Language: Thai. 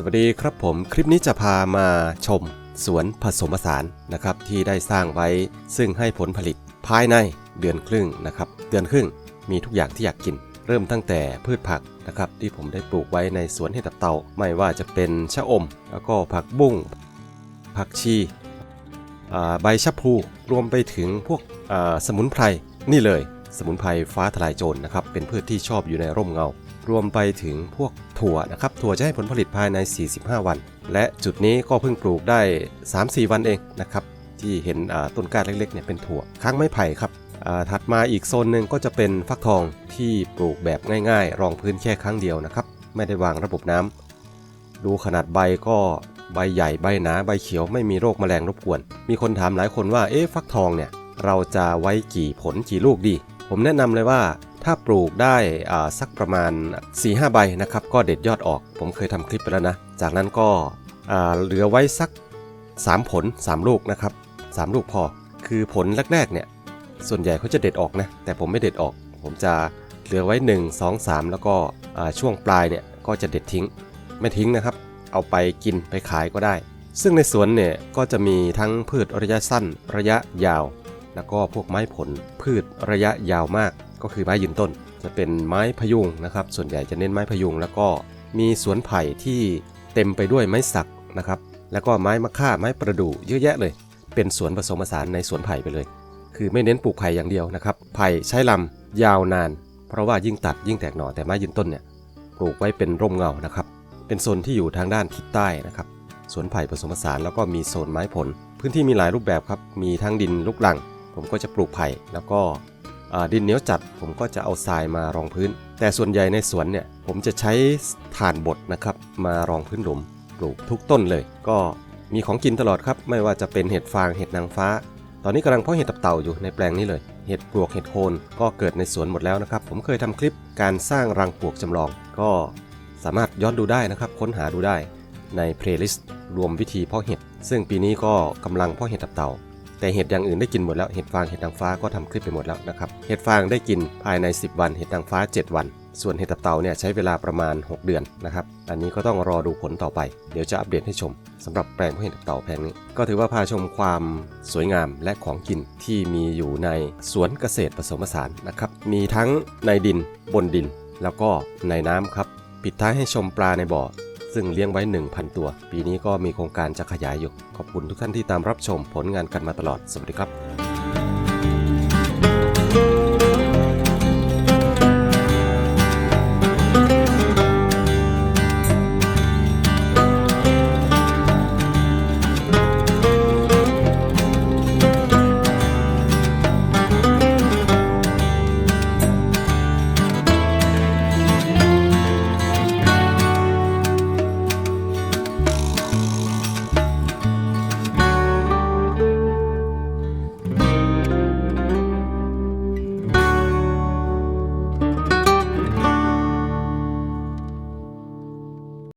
สวัสดีครับผมคลิปนี้จะพามาชมสวนผสมผสานนะครับที่ได้สร้างไว้ซึ่งให้ผลผลิตภายในเดือนครึ่งนะครับเดือนครึ่งมีทุกอย่างที่อยากกิน เริ่มตั้งแต่พืชผักนะครับที่ผมได้ปลูกไว้ในสวนเห็ดตับเต่าไม่ว่าจะเป็นชะอม แล้วก็ผักบุ้งผักชีใบชะพลูรวมไปถึงพวกสมุนไพรนี่เลยสมุนไพรฟ้าทลายโจรนะครับเป็นพืชที่ชอบอยู่ในร่มเงา รวมไปถึงพวก ถั่วนะครับถั่วจะให้ผลผลิตภายใน 45 วัน และจุดนี้ก็เพิ่งปลูกได้ 3-4 วันเองนะครับที่เห็นต้นกล้าเล็กๆเนี่ยเป็นถั่วค้างไม้ไผ่ครับถัดมาอีกโซนหนึ่งก็จะเป็นฟักทองที่ปลูกแบบง่ายๆ รองพื้นแค่ครั้งเดียวนะครับ ไม่ได้วางระบบน้ำดูขนาดใบก็ใบใหญ่ใบหนาใบเขียวไม่มีโรคแมลงรบกวน มีคนถามหลายคนว่าเอ๊ะฟักทองเนี่ยเราจะไว้กี่ผลกี่ลูกดี ผมแนะนำเลยว่า ถ้าปลูกได้สักประมาณ 4-5 ใบนะครับ ก็เด็ดยอดออก ผมเคยทำคลิปไปแล้วนะ จากนั้นก็เหลือไว้สัก 3 ผล 3 ลูกนะครับ 3 ลูกพอ คือผลแรกๆเนี่ย ส่วนใหญ่เขาจะเด็ดออกนะ แต่ผมไม่เด็ดออก ผมจะเหลือไว้ 1 2 3 แล้วก็ช่วงปลายเนี่ยก็จะเด็ดทิ้ง ไม่ทิ้งนะครับ เอาไปกินไปขายก็ได้ ซึ่งในสวนเนี่ยก็จะมีทั้งพืชระยะสั้น ระยะยาว แล้วก็พวกไม้ผลพืชระยะยาวมาก ก็คือไม้ยืนต้น จะเป็นไม้พยุงนะครับ ส่วนใหญ่จะเน้นไม้พยุง แล้วก็มีสวนไผ่ที่เต็มไปด้วยไม้สักนะครับ แล้วก็ไม้มะค่าไม้ประดู่เยอะแยะเลย เป็นสวนผสมผสานในสวนไผ่ไปเลย คือไม่เน้นปลูกไผ่อย่างเดียวนะครับ ไผ่ใช้ลำยาวนาน เพราะว่ายิ่งตัดยิ่งแตกหน่อแต่ไม้ยืนต้นเนี่ยปลูกไว้เป็นร่มเงานะครับ เป็นโซนที่อยู่ทางด้านทิศใต้นะครับ สวนไผ่ผสมผสานแล้วก็มีโซนไม้ผล พื้นที่มีหลายรูปแบบครับ มีทั้งดินลูกลัง ผมก็จะปลูกไผ่แล้วก็ ดินเหนียวจัดผมก็จะเอาทรายมารองพื้น แต่ส่วนใหญ่ในสวนเนี่ยผมจะใช้ถ่านบดนะครับมารองพื้นหลุมปลูกทุกต้นเลย ก็มีของกินตลอดครับ ไม่ว่าจะเป็นเห็ดฟางเห็ดนางฟ้า ตอนนี้กำลังเพาะเห็ดตับเต่าอยู่ในแปลงนี้เลย เห็ดปลวกเห็ดโคนก็เกิดในสวนหมดแล้วนะครับ ผมเคยทำคลิปการสร้างรังปลวกจำลอง ก็สามารถย้อนดูได้นะครับ ค้นหาดูได้ในเพลย์ลิสต์รวมวิธีเพาะเห็ดซึ่งปีนี้ก็กำลังเพาะเห็ดตับเต่า แต่เห็ดอย่างอื่นได้กินหมดแล้ว เห็ดฟาง เห็ดนางฟ้าก็ทำคลิปไปหมดแล้วนะครับ เห็ดฟางได้กินภายใน 10 วัน เห็ดนางฟ้า 7 วัน ส่วนเห็ดตับเต่าเนี่ยใช้เวลาประมาณ 6 เดือนนะครับ อันนี้ก็ต้องรอดูผลต่อไป เดี๋ยวจะอัปเดตให้ชมสำหรับแปลงเพาะเห็ดตับเต่าแปลงนี้ ก็ถือว่าพาชมความสวยงามและของกินที่มีอยู่ในสวนเกษตรผสมผสานนะครับ มีทั้งในดิน บนดิน แล้วก็ในน้ำครับ ปิดท้ายให้ชมปลาในบ่อ ซึ่งเลี้ยงไว้ 1,000 ตัว ปีนี้ก็มีโครงการจะขยายอยู่ ขอบคุณทุกท่านที่ตามรับชมผลงานกันมาตลอด สวัสดีครับ